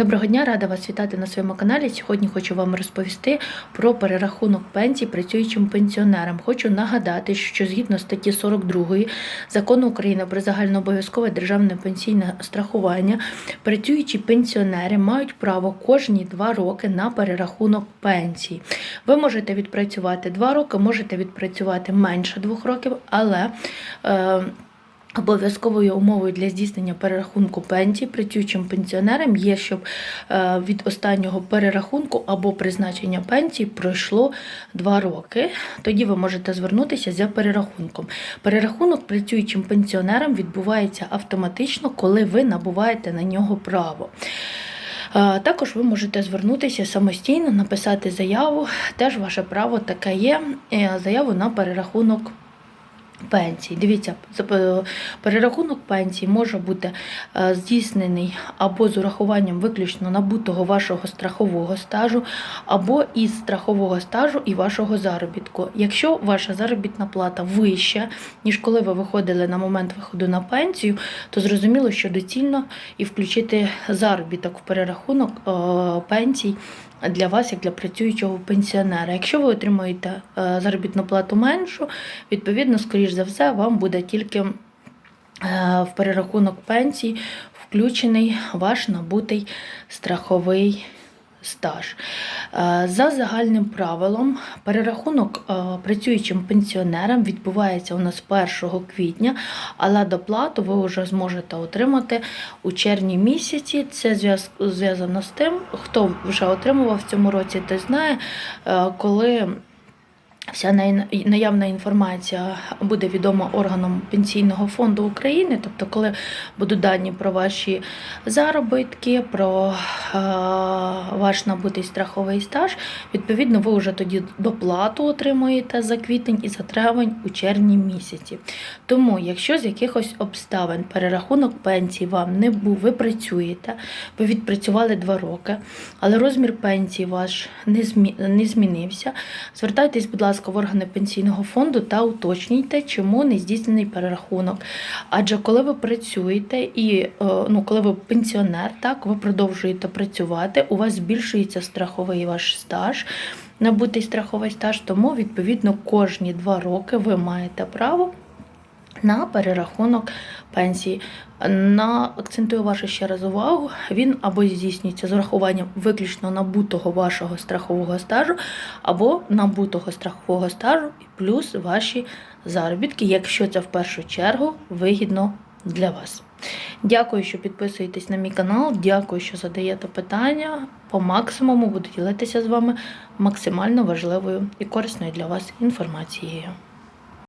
Доброго дня, рада вас вітати на своєму каналі. Сьогодні хочу вам розповісти про перерахунок пенсій працюючим пенсіонерам. Хочу нагадати, що згідно статті 42 закону України про загальнообов'язкове державне пенсійне страхування, працюючі пенсіонери мають право кожні два роки на перерахунок пенсій. Ви можете відпрацювати два роки, можете відпрацювати менше двох років, але е, Обов'язковою умовою для здійснення перерахунку пенсій працюючим пенсіонерам є, щоб е, від останнього перерахунку або призначення пенсії пройшло 2 роки. Тоді ви можете звернутися за перерахунком. Перерахунок працюючим пенсіонерам відбувається автоматично, коли ви набуваєте на нього право. Е, Також ви можете звернутися самостійно, написати заяву. Теж ваше право таке є. е, Заяву на перерахунок пенсій. Дивіться, перерахунок пенсій може бути е, здійснений або з урахуванням виключно набутого вашого страхового стажу, або із страхового стажу і вашого заробітку. Якщо ваша заробітна плата вища, ніж коли ви виходили на момент виходу на пенсію, то зрозуміло, що доцільно і включити заробіток в перерахунок е, пенсій для вас, як для працюючого пенсіонера. Якщо ви отримуєте е, заробітну плату меншу, відповідно, скоріш за все, вам буде тільки е, в перерахунок пенсій включений ваш набутий страховий стаж. Е, За загальним правилом, перерахунок е, працюючим пенсіонерам відбувається у нас 1 квітня, але доплату ви вже зможете отримати у червні місяці. Це зв'яз- зв'язано з тим, хто вже отримував в цьому році, той знає, е, коли. Вся наявна інформація буде відома органам Пенсійного фонду України, тобто, коли будуть дані про ваші заробітки, про е, ваш набутий страховий стаж, відповідно, ви вже тоді доплату отримуєте за квітень і за травень у червні місяці. Тому, якщо з якихось обставин перерахунок пенсії вам не був, ви працюєте, ви відпрацювали два роки, але розмір пенсії ваш не змінився, звертайтесь, будь ласка, в органи пенсійного фонду та уточнюйте, чому не здійснений перерахунок. Адже коли ви працюєте і е, ну, коли ви пенсіонер, так ви продовжуєте працювати, у вас збільшується страховий ваш стаж. Набутий страховий стаж, тому відповідно кожні два роки ви маєте право на перерахунок пенсії. На акцентую вашу ще раз увагу. Він або здійснюється з урахуванням виключно набутого вашого страхового стажу, або набутого страхового стажу і плюс ваші заробітки, якщо це в першу чергу вигідно для вас. Дякую, що підписуєтесь на мій канал. Дякую, що задаєте питання. По максимуму буду ділитися з вами максимально важливою і корисною для вас інформацією.